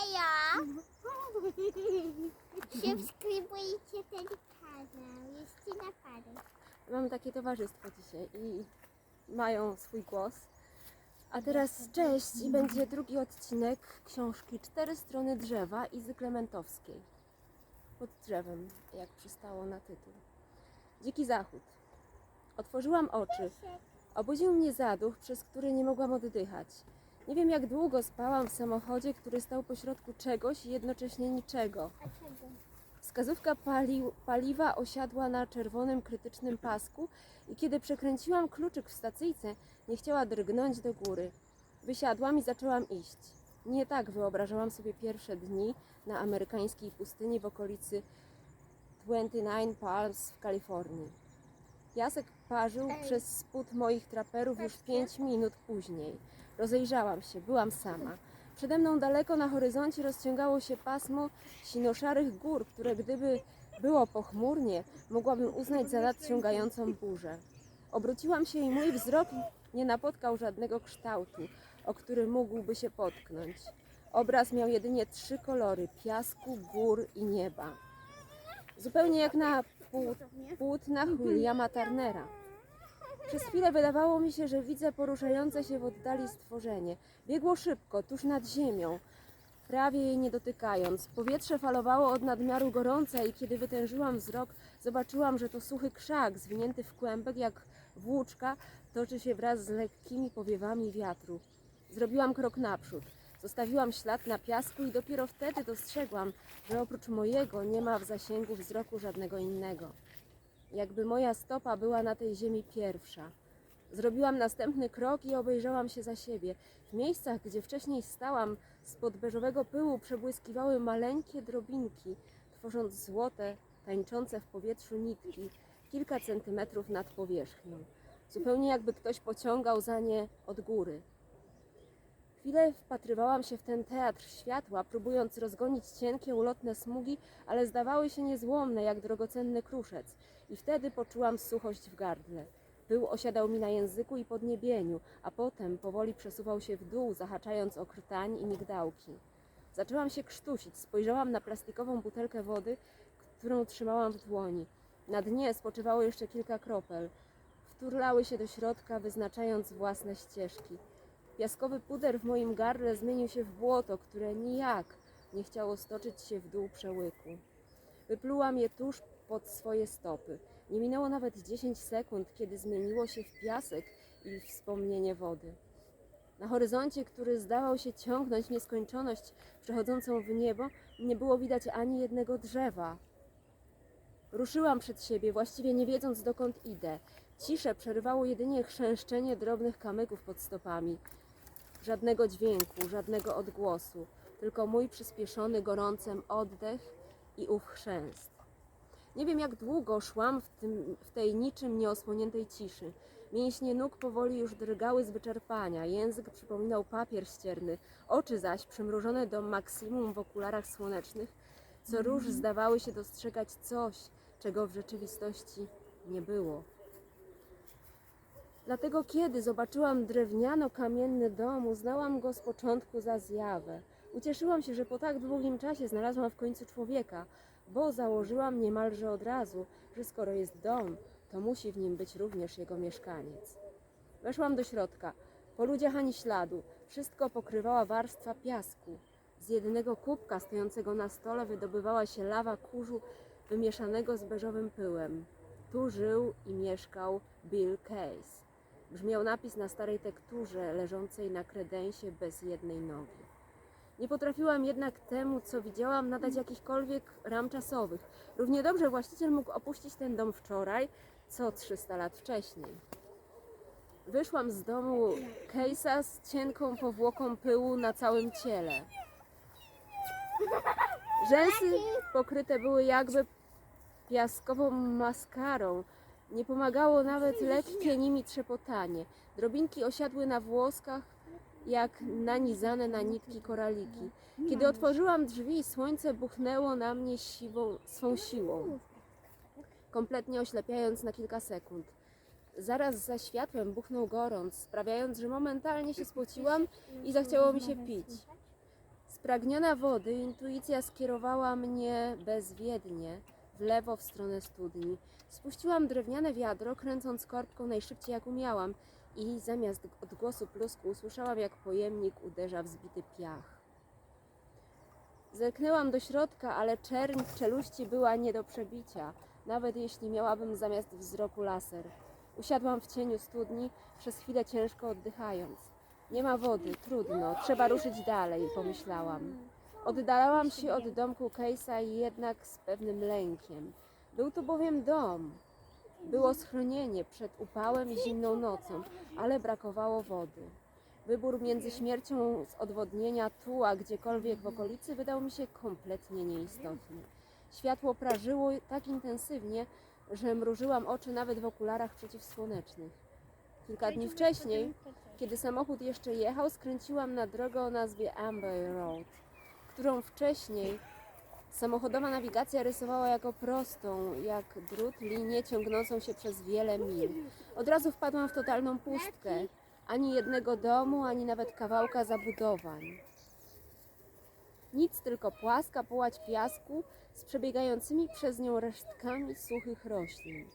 Hejo! Subskrybujcie ten kanał. Justyna Parek. Mamy takie towarzystwo dzisiaj i mają swój głos. A teraz cześć i będzie drugi odcinek książki Cztery strony drzewa Izy Klementowskiej. Pod drzewem, jak przystało na tytuł. Dziki zachód. Otworzyłam oczy. Obudził mnie zaduch, przez który nie mogłam oddychać. Nie wiem, jak długo spałam w samochodzie, który stał pośrodku czegoś i jednocześnie niczego. Wskazówka palił, paliwa osiadła na czerwonym krytycznym pasku i kiedy przekręciłam kluczyk w stacyjce, nie chciała drgnąć do góry. Wysiadłam i zaczęłam iść. Nie tak wyobrażałam sobie pierwsze dni na amerykańskiej pustyni w okolicy 29 Palms w Kalifornii. Piasek parzył Ej. przez spód moich traperów już pięć minut później. Rozejrzałam się, byłam sama. Przede mną daleko na horyzoncie rozciągało się pasmo sinoszarych gór, które gdyby było pochmurnie, mogłabym uznać za nadciągającą burzę. Obróciłam się i mój wzrok nie napotkał żadnego kształtu, o który mógłby się potknąć. Obraz miał jedynie trzy kolory piasku, gór i nieba. Zupełnie jak na płót, płótnach Williama Turnera. Przez chwilę wydawało mi się, że widzę poruszające się w oddali stworzenie. Biegło szybko, tuż nad ziemią, prawie jej nie dotykając. Powietrze falowało od nadmiaru gorące i kiedy wytężyłam wzrok, zobaczyłam, że to suchy krzak, zwinięty w kłębek jak włóczka, toczy się wraz z lekkimi powiewami wiatru. Zrobiłam krok naprzód. Zostawiłam ślad na piasku i dopiero wtedy dostrzegłam, że oprócz mojego nie ma w zasięgu wzroku żadnego innego. Jakby moja stopa była na tej ziemi pierwsza. Zrobiłam następny krok i obejrzałam się za siebie. W miejscach, gdzie wcześniej stałam, spod beżowego pyłu przebłyskiwały maleńkie drobinki, tworząc złote, tańczące w powietrzu nitki, kilka centymetrów nad powierzchnią. Zupełnie jakby ktoś pociągał za nie od góry. Chwilę wpatrywałam się w ten teatr światła, próbując rozgonić cienkie, ulotne smugi, ale zdawały się niezłomne jak drogocenny kruszec. I wtedy poczułam suchość w gardle. Pył osiadał mi na języku i podniebieniu, a potem powoli przesuwał się w dół, zahaczając o krtań i migdałki. Zaczęłam się krztusić. Spojrzałam na plastikową butelkę wody, którą trzymałam w dłoni. Na dnie spoczywało jeszcze kilka kropel. Wturlały się do środka, wyznaczając własne ścieżki. Piaskowy puder w moim gardle zmienił się w błoto, które nijak nie chciało stoczyć się w dół przełyku. Wyplułam je tuż pod swoje stopy. Nie minęło nawet 10 sekund, kiedy zmieniło się w piasek i wspomnienie wody. Na horyzoncie, który zdawał się ciągnąć nieskończoność przechodzącą w niebo, nie było widać ani jednego drzewa. Ruszyłam przed siebie, właściwie nie wiedząc dokąd idę. Ciszę przerywało jedynie chrzęszczenie drobnych kamyków pod stopami. Żadnego dźwięku, żadnego odgłosu, tylko mój przyspieszony gorącem oddech i ów chrzęst. Nie wiem, jak długo szłam w, tym, w tej niczym nieosłoniętej ciszy. Mięśnie nóg powoli już drgały z wyczerpania, język przypominał papier ścierny, oczy zaś, przymrużone do maksimum w okularach słonecznych, co róż zdawały się dostrzegać coś, czego w rzeczywistości nie było. Dlatego kiedy zobaczyłam drewniano-kamienny dom, uznałam go z początku za zjawę. Ucieszyłam się, że po tak długim czasie znalazłam w końcu człowieka, bo założyłam niemalże od razu, że skoro jest dom, to musi w nim być również jego mieszkaniec. Weszłam do środka. Po ludziach ani śladu. Wszystko pokrywała warstwa piasku. Z jednego kubka stojącego na stole wydobywała się lawa kurzu wymieszanego z beżowym pyłem. Tu żył i mieszkał Bill Case. Brzmiał napis na starej tekturze leżącej na kredensie bez jednej nogi. Nie potrafiłam jednak temu, co widziałam, nadać jakichkolwiek ram czasowych. Równie dobrze właściciel mógł opuścić ten dom wczoraj, co 300 lat wcześniej. Wyszłam z domu Case'a z cienką powłoką pyłu na całym ciele. Rzęsy pokryte były jakby piaskową maskarą. Nie pomagało nawet lekkie nimi trzepotanie. Drobinki osiadły na włoskach, jak nanizane na nitki koraliki. Kiedy otworzyłam drzwi, słońce buchnęło na mnie siwą, swą siłą, kompletnie oślepiając na kilka sekund. Zaraz za światłem buchnął gorąc, sprawiając, że momentalnie się spociłam i zachciało mi się pić. Spragniona wody, intuicja skierowała mnie bezwiednie w lewo w stronę studni. Spuściłam drewniane wiadro, kręcąc korbką najszybciej jak umiałam i zamiast odgłosu plusku usłyszałam, jak pojemnik uderza w zbity piach. Zerknęłam do środka, ale czerń w czeluści była nie do przebicia, nawet jeśli miałabym zamiast wzroku laser. Usiadłam w cieniu studni, przez chwilę ciężko oddychając. Nie ma wody, trudno, trzeba ruszyć dalej, pomyślałam. Oddalałam się od domku Case'a jednak z pewnym lękiem. Był to bowiem dom. Było schronienie przed upałem i zimną nocą, ale brakowało wody. Wybór między śmiercią z odwodnienia tu, a gdziekolwiek w okolicy wydał mi się kompletnie nieistotny. Światło prażyło tak intensywnie, że mrużyłam oczy nawet w okularach przeciwsłonecznych. Kilka dni wcześniej, kiedy samochód jeszcze jechał, skręciłam na drogę o nazwie Amber Road, którą wcześniej samochodowa nawigacja rysowała jako prostą, jak drut, linię ciągnącą się przez wiele mil. Od razu wpadłam w totalną pustkę. Ani jednego domu, ani nawet kawałka zabudowań. Nic, tylko płaska połać piasku z przebiegającymi przez nią resztkami suchych roślin.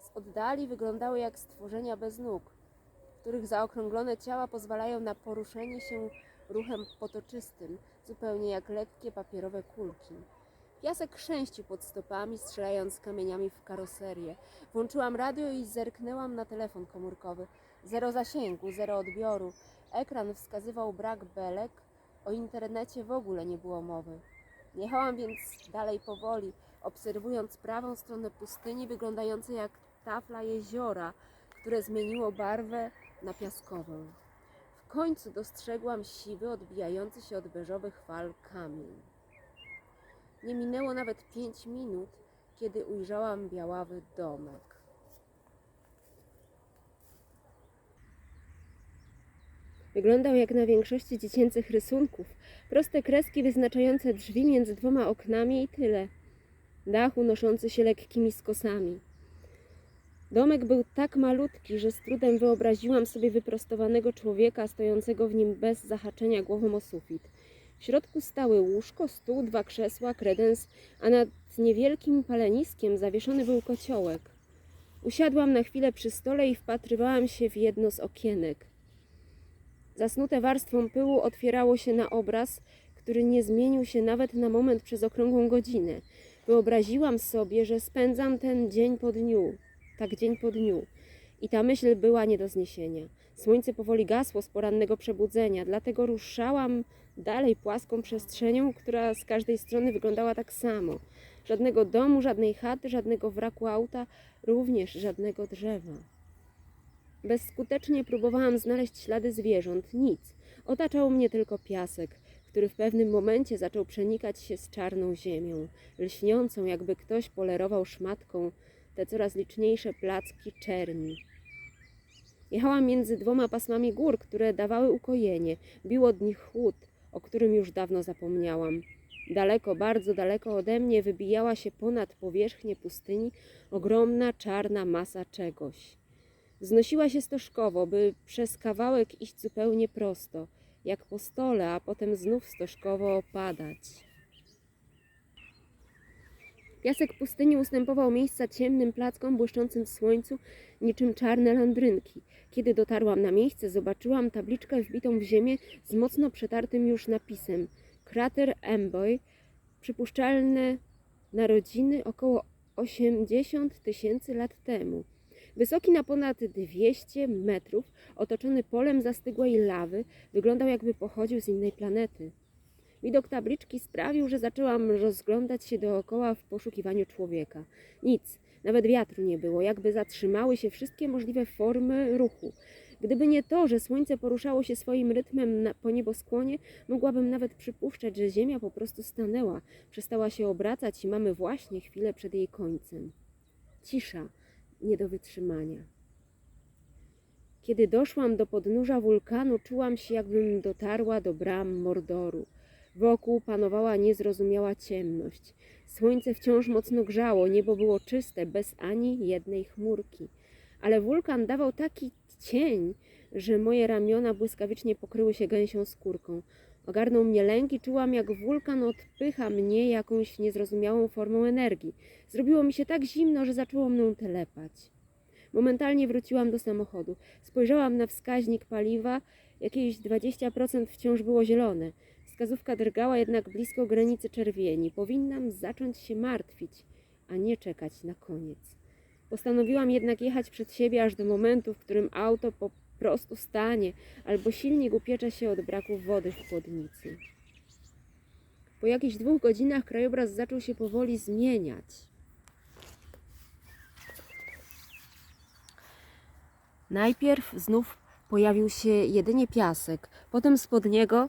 Z oddali wyglądały jak stworzenia bez nóg, których zaokrąglone ciała pozwalają na poruszenie się ruchem potoczystym, zupełnie jak lekkie papierowe kulki. Piasek chrzęścił pod stopami, strzelając kamieniami w karoserię. Włączyłam radio i zerknęłam na telefon komórkowy. Zero zasięgu, zero odbioru. Ekran wskazywał brak belek, o internecie w ogóle nie było mowy. Jechałam więc dalej powoli, obserwując prawą stronę pustyni, wyglądającej jak tafla jeziora, które zmieniło barwę na piaskową. Końcu dostrzegłam siwy, odbijający się od beżowych fal kamień. Nie minęło nawet pięć minut, kiedy ujrzałam białawy domek. Wyglądał jak na większości dziecięcych rysunków. Proste kreski wyznaczające drzwi między dwoma oknami i tyle. Dach unoszący się lekkimi skosami. Domek był tak malutki, że z trudem wyobraziłam sobie wyprostowanego człowieka stojącego w nim bez zahaczenia głową o sufit. W środku stały łóżko, stół, dwa krzesła, kredens, a nad niewielkim paleniskiem zawieszony był kociołek. Usiadłam na chwilę przy stole i wpatrywałam się w jedno z okienek. Zasnute warstwą pyłu otwierało się na obraz, który nie zmienił się nawet na moment przez okrągłą godzinę. Wyobraziłam sobie, że spędzam ten dzień po dniu, tak dzień po dniu. I ta myśl była nie do zniesienia. Słońce powoli gasło z porannego przebudzenia, dlatego ruszałam dalej płaską przestrzenią, która z każdej strony wyglądała tak samo. Żadnego domu, żadnej chaty, żadnego wraku auta, również żadnego drzewa. Bezskutecznie próbowałam znaleźć ślady zwierząt. Nic. Otaczał mnie tylko piasek, który w pewnym momencie zaczął przenikać się z czarną ziemią, lśniącą, jakby ktoś polerował szmatką te coraz liczniejsze placki czerni. Jechałam między dwoma pasmami gór, które dawały ukojenie. Bił od nich chłód, o którym już dawno zapomniałam. Daleko, bardzo daleko ode mnie wybijała się ponad powierzchnię pustyni ogromna czarna masa czegoś. Znosiła się stożkowo, by przez kawałek iść zupełnie prosto, jak po stole, a potem znów stożkowo opadać. Piasek pustyni ustępował miejsca ciemnym plackom błyszczącym w słońcu, niczym czarne landrynki. Kiedy dotarłam na miejsce, zobaczyłam tabliczkę wbitą w ziemię z mocno przetartym już napisem. Krater Amboy, przypuszczalne narodziny około 80 tysięcy lat temu. Wysoki na ponad 200 metrów, otoczony polem zastygłej lawy, wyglądał jakby pochodził z innej planety. Widok tabliczki sprawił, że zaczęłam rozglądać się dookoła w poszukiwaniu człowieka. Nic, nawet wiatru nie było, jakby zatrzymały się wszystkie możliwe formy ruchu. Gdyby nie to, że słońce poruszało się swoim rytmem na, po nieboskłonie, mogłabym nawet przypuszczać, że Ziemia po prostu stanęła, przestała się obracać i mamy właśnie chwilę przed jej końcem. Cisza, nie do wytrzymania. Kiedy doszłam do podnóża wulkanu, czułam się, jakbym dotarła do bram Mordoru. Wokół panowała niezrozumiała ciemność. Słońce wciąż mocno grzało, niebo było czyste, bez ani jednej chmurki. Ale wulkan dawał taki cień, że moje ramiona błyskawicznie pokryły się gęsią skórką. Ogarnął mnie lęk i czułam, jak wulkan odpycha mnie jakąś niezrozumiałą formą energii. Zrobiło mi się tak zimno, że zaczęło mną telepać. Momentalnie wróciłam do samochodu. Spojrzałam na wskaźnik paliwa, jakieś 20% wciąż było zielone. Wskazówka drgała jednak blisko granicy czerwieni. Powinnam zacząć się martwić, a nie czekać na koniec. Postanowiłam jednak jechać przed siebie aż do momentu, w którym auto po prostu stanie albo silnik upiecze się od braku wody w chłodnicy. Po jakichś dwóch godzinach krajobraz zaczął się powoli zmieniać. Najpierw znów pojawił się jedynie piasek, potem spod niego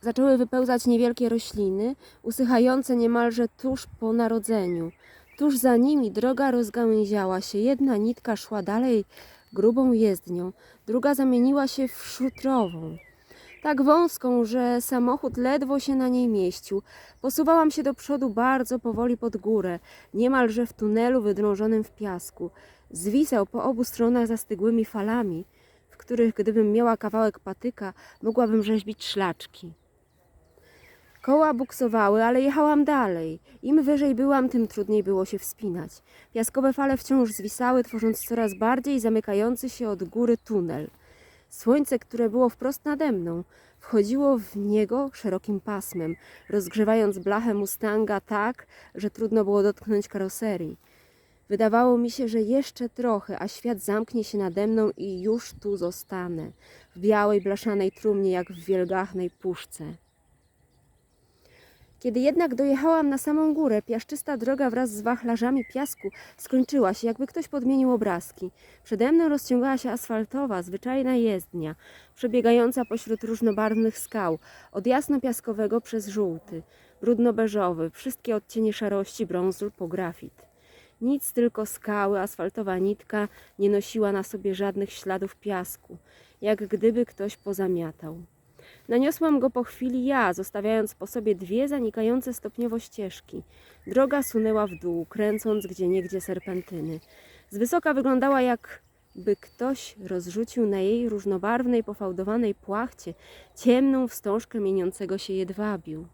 zaczęły wypełzać niewielkie rośliny, usychające niemalże tuż po narodzeniu. Tuż za nimi droga rozgałęziała się. Jedna nitka szła dalej grubą jezdnią, druga zamieniła się w szutrową. Tak wąską, że samochód ledwo się na niej mieścił. Posuwałam się do przodu bardzo powoli pod górę, niemalże w tunelu wydrążonym w piasku. Zwisał po obu stronach zastygłymi falami, w których gdybym miała kawałek patyka, mogłabym rzeźbić szlaczki. Koła buksowały, ale jechałam dalej. Im wyżej byłam, tym trudniej było się wspinać. Piaskowe fale wciąż zwisały, tworząc coraz bardziej zamykający się od góry tunel. Słońce, które było wprost nade mną, wchodziło w niego szerokim pasmem, rozgrzewając blachę Mustanga tak, że trudno było dotknąć karoserii. Wydawało mi się, że jeszcze trochę, a świat zamknie się nade mną i już tu zostanę, w białej, blaszanej trumnie, jak w wielgachnej puszce. Kiedy jednak dojechałam na samą górę, piaszczysta droga wraz z wachlarzami piasku skończyła się, jakby ktoś podmienił obrazki. Przede mną rozciągała się asfaltowa, zwyczajna jezdnia, przebiegająca pośród różnobarwnych skał, od jasno-piaskowego przez żółty, brudno-beżowy, wszystkie odcienie szarości, brązu po grafit. Nic, tylko skały, asfaltowa nitka nie nosiła na sobie żadnych śladów piasku, jak gdyby ktoś pozamiatał. Naniosłam go po chwili ja, zostawiając po sobie dwie zanikające stopniowo ścieżki. Droga sunęła w dół, kręcąc gdzieniegdzie serpentyny. Z wysoka wyglądała jakby ktoś rozrzucił na jej różnobarwnej, pofałdowanej płachcie ciemną wstążkę mieniącego się jedwabiu.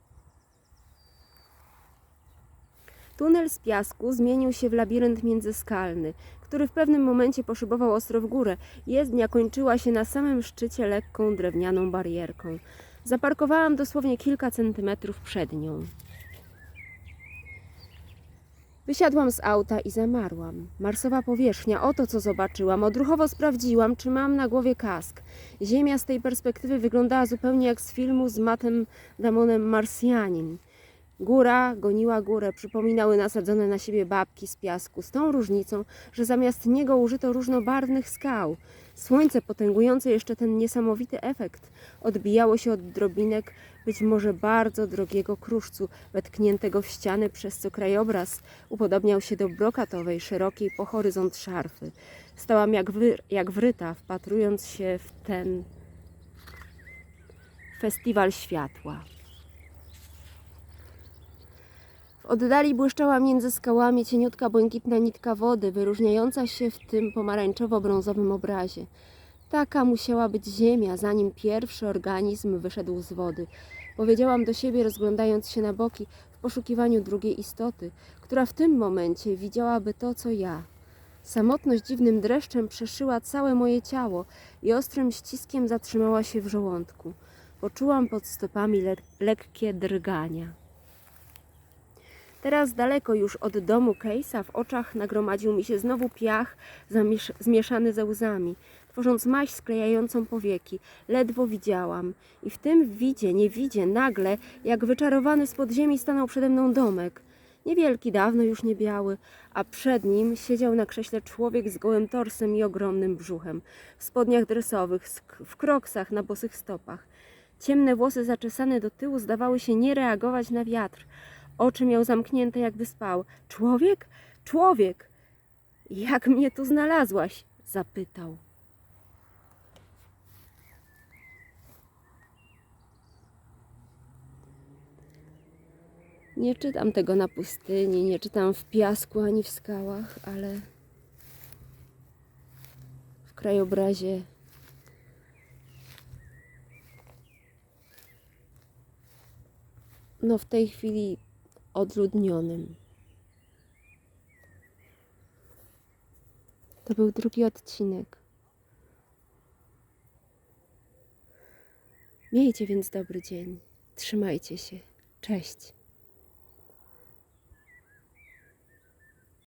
Tunel z piasku zmienił się w labirynt międzyskalny, który w pewnym momencie poszybował ostro w górę. Jezdnia kończyła się na samym szczycie lekką drewnianą barierką. Zaparkowałam dosłownie kilka centymetrów przed nią. Wysiadłam z auta i zamarłam. Marsowa powierzchnia, oto co zobaczyłam. Odruchowo sprawdziłam, czy mam na głowie kask. Ziemia z tej perspektywy wyglądała zupełnie jak z filmu z Mattem Damonem Marsjanin. Góra goniła górę, przypominały nasadzone na siebie babki z piasku, z tą różnicą, że zamiast niego użyto różnobarwnych skał. Słońce, potęgujące jeszcze ten niesamowity efekt, odbijało się od drobinek być może bardzo drogiego kruszcu, wetkniętego w ściany, przez co krajobraz upodobniał się do brokatowej, szerokiej po horyzont szarfy. Stałam jak, wy, jak wryta, wpatrując się w ten festiwal światła. Oddali błyszczała między skałami cieniutka błękitna nitka wody, wyróżniająca się w tym pomarańczowo-brązowym obrazie. Taka musiała być ziemia, zanim pierwszy organizm wyszedł z wody. Powiedziałam do siebie, rozglądając się na boki, w poszukiwaniu drugiej istoty, która w tym momencie widziałaby to, co ja. Samotność dziwnym dreszczem przeszyła całe moje ciało i ostrym ściskiem zatrzymała się w żołądku. Poczułam pod stopami le- lekkie drgania. Teraz daleko już od domu Case'a w oczach nagromadził mi się znowu piach zmieszany ze łzami, tworząc maść sklejającą powieki. Ledwo widziałam. I w tym widzie, nie widzie, nagle, jak wyczarowany z podziemi stanął przede mną domek. Niewielki, dawno już nie biały, a przed nim siedział na krześle człowiek z gołym torsem i ogromnym brzuchem, w spodniach dresowych, w kroksach na bosych stopach. Ciemne włosy zaczesane do tyłu zdawały się nie reagować na wiatr. Oczy miał zamknięte, jakby spał. Człowiek? Człowiek! Jak mnie tu znalazłaś? zapytał. Nie czytam tego na pustyni, nie czytam w piasku ani w skałach, ale w krajobrazie no w tej chwili odludnionym. To był drugi odcinek. Miejcie więc dobry dzień. Trzymajcie się. Cześć.